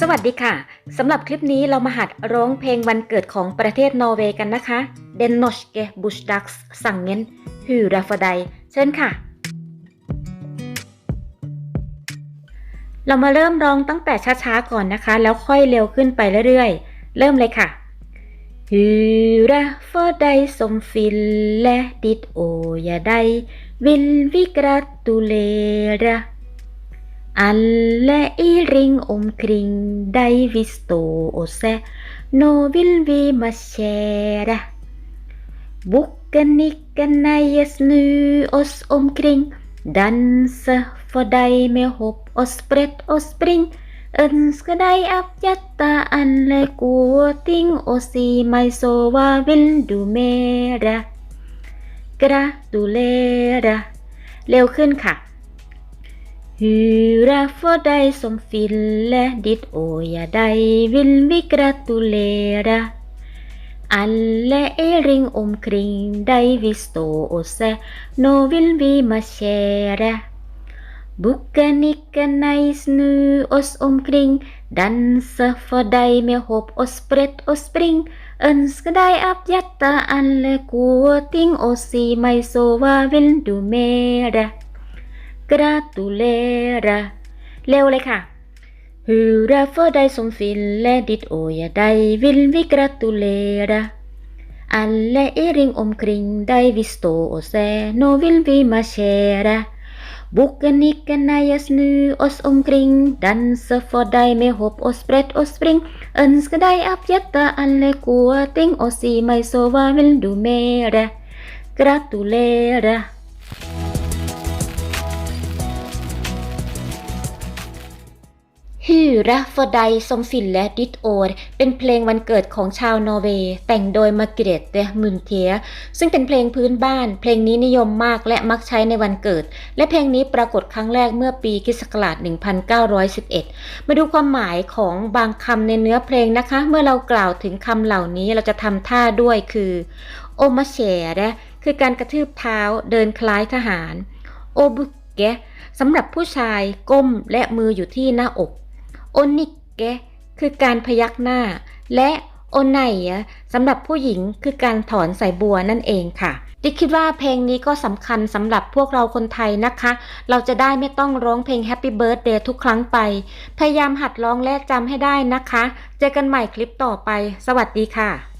สวัสดีค่ะสำหรับคลิปนี้เรามาหัดร้องเพลงวันเกิดของประเทศนอร์เวย์กันนะคะ d e n n o s k e b u s d a g s s a n g e n h u r a f d a i เชิญค่ะ เรามาเริ่มร้องตั้งแต่ช้าๆก่อนนะคะแล้วค่อยเร็วขึ้นไปเรื่อยๆ เริ่มเลยค่ะ h u r a f d a i som fille dit o อ a dai vill vi gratulera Alle i ring omkring deg vil stå og se, nå vil vi marsjere. Bukken ikke neie, snu oss omkring, danse for deg med hopp og sprett og spring. Ønsker deg av hjertet alle gode ting, og si meg så hva vil du mere? Gratulere. เร็วขึ้นค่ะ Hurra for deg som fyller ditt år, ja, deg vil vi gratulere. Alle i ring omkring deg vi stå og se, nå vil vi marsjere. Bukken ikke nei, snu oss omkring, danse for deg med håp og sprett og spring. Ønske deg av hjertet alle gode ting, og si meg så, hva vil du mere? กราตูเลระเร็วเลยค่ะฮูราฟอได้สมฟินและดิดโอยาได้วิลวิกราตูเลระอันเลอริงอมคริงได้วิสโตโอเซโนวิลวิมาเชระบุกนิกนายสนูออสอมคริงดันเซฟอดได้ไม่หบอสเปรดอสปริงอันสกได้อพยัตตาอันเลกัวติงโอซีไมโซวาวิลดูเมระกราตูเลระฮิรัฟไดสมฟินและดิทโอดเป็นเพลงวันเกิดของชาวนอร์เวย์ แต่งโดยมาเกรตเดมุนเทียซึ่งเป็นเพลงพื้นบ้าน เพลงนี้นิยมมากและมักใช้ในวันเกิด และเพลงนี้ปรากฏครั้งแรกเมื่อปีคศ1911 มาดูความหมายของบางคำในเนื้อเพลงนะคะ เมื่อเรากล่าวถึงคำเหล่านี้เราจะทำท่าด้วยคือ โอมาเชนะคือการกระทืบเท้า เดินคล้ายทหาร โอบุกเกสำหรับผู้ชาย ก้มและมืออยู่ที่หน้าอกโอนิกเกะคือการพยักหน้า และโอไนสำหรับผู้หญิงคือการถอนสายบัวนั่นเองค่ะดิคิดว่าเพลงนี้ก็สำคัญสำหรับพวกเราคนไทยนะคะ เราจะได้ไม่ต้องร้องเพลง Happy Birthday ทุกครั้งไป พยายามหัดร้องและจำให้ได้นะคะ เจอกันใหม่คลิปต่อไป สวัสดีค่ะ